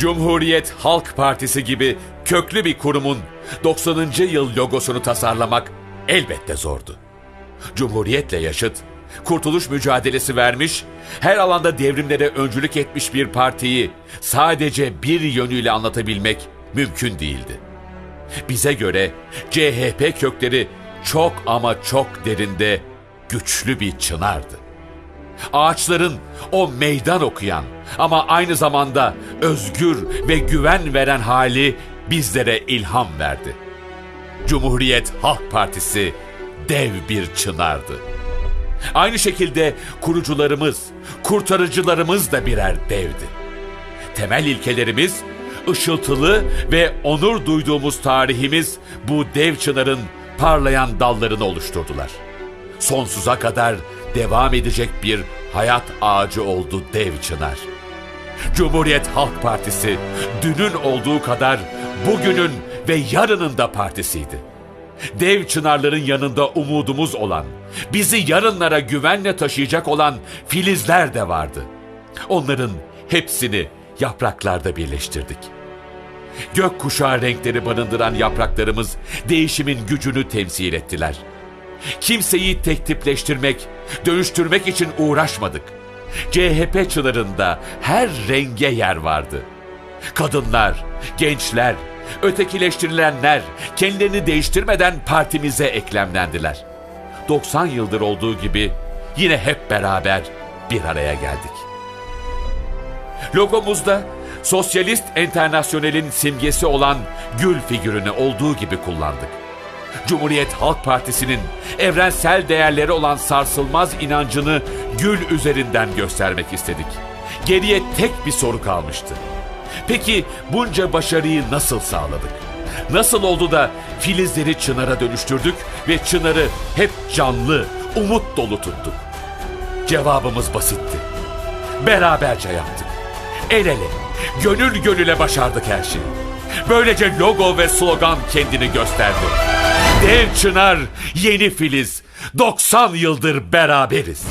Cumhuriyet Halk Partisi gibi köklü bir kurumun 90. yıl logosunu tasarlamak elbette zordu. Cumhuriyetle yaşıt, kurtuluş mücadelesi vermiş, her alanda devrimlere öncülük etmiş bir partiyi sadece bir yönüyle anlatabilmek mümkün değildi. Bize göre CHP kökleri çok ama çok derinde güçlü bir çınardı. Ağaçların o meydan okuyan ama aynı zamanda özgür ve güven veren hali bizlere ilham verdi. Cumhuriyet Halk Partisi dev bir çınardı. Aynı şekilde kurucularımız, kurtarıcılarımız da birer devdi. Temel ilkelerimiz, ışıltılı ve onur duyduğumuz tarihimiz bu dev çınarın parlayan dallarını oluşturdular. Sonsuza kadar devam edecek bir hayat ağacı oldu dev çınar. Cumhuriyet Halk Partisi dünün olduğu kadar bugünün ve yarının da partisiydi. Dev çınarların yanında umudumuz olan, bizi yarınlara güvenle taşıyacak olan filizler de vardı. Onların hepsini yapraklarda birleştirdik. Gökkuşağı renkleri barındıran yapraklarımız değişimin gücünü temsil ettiler. Kimseyi tek tipleştirmek, dönüştürmek için uğraşmadık. CHP çınarında her renge yer vardı. Kadınlar, gençler, ötekileştirilenler kendilerini değiştirmeden partimize eklemlendiler. 90 yıldır olduğu gibi yine hep beraber bir araya geldik. Logomuzda Sosyalist Enternasyonel'in simgesi olan gül figürünü olduğu gibi kullandık. Cumhuriyet Halk Partisi'nin evrensel değerleri olan sarsılmaz inancını gül üzerinden göstermek istedik. Geriye tek bir soru kalmıştı. Peki bunca başarıyı nasıl sağladık? Nasıl oldu da filizleri çınara dönüştürdük ve çınarı hep canlı, umut dolu tuttuk? Cevabımız basitti. Beraberce yaptık. El ele, gönül gönüle başardık her şeyi. Böylece logo ve slogan kendini gösterdi. Dev Çınar, yeni filiz, 90 yıldır beraberiz.